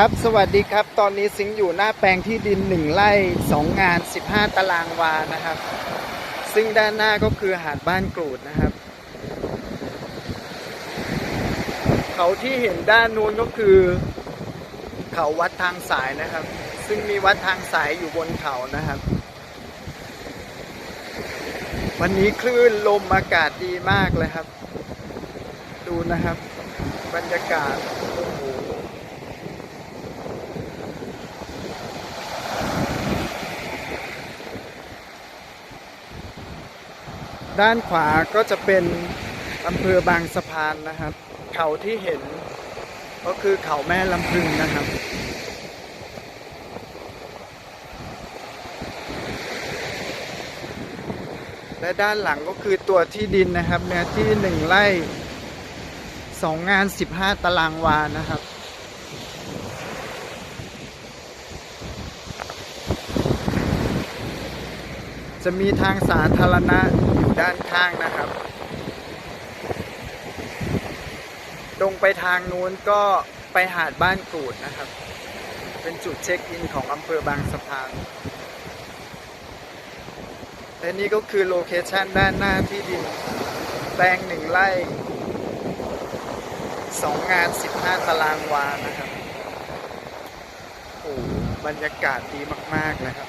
ครับ สวัสดีครับ ตอนนี้สิงอยู่หน้าแปลงที่ดิน 1ไร่2 งาน 15 ตารางวานะครับ ซึ่งด้านหน้าก็คือหาดบ้านกรูดนะครับ เขาที่เห็นด้านนู้นก็คือ เขาวัดทางสายนะครับ ซึ่งมีวัดทางสายอยู่บนเขานะครับ วันนี้คลื่นลมอากาศดีมากเลยครับ ดูนะครับ บรรยากาศโอ้โห ด้านขวาก็จะเป็นอำเภอบางสะพานนะครับ เขาที่เห็นก็คือเขาแม่ลำพึงนะครับและด้านหลังก็คือตัวที่ดินนะครับ เนื้อที่หนึ่งไร่สองงานสิบห้าตารางวานะครับ จะมีทางสาธารณะอย ด้านข้างนะครับ ตรงไปทางนู้นก็ไปหาดบ้านกรูดนะครับ เป็นจุดเช็คอินของอำเภอบางสะพานและนี่ก็คือโลเคชันด้านหน้าที่ดินแปลงหนึ่งไร่สองงานสิบห้าตารางวานะครับ โอ้โหบรรยากาศดีมากๆเลยครับ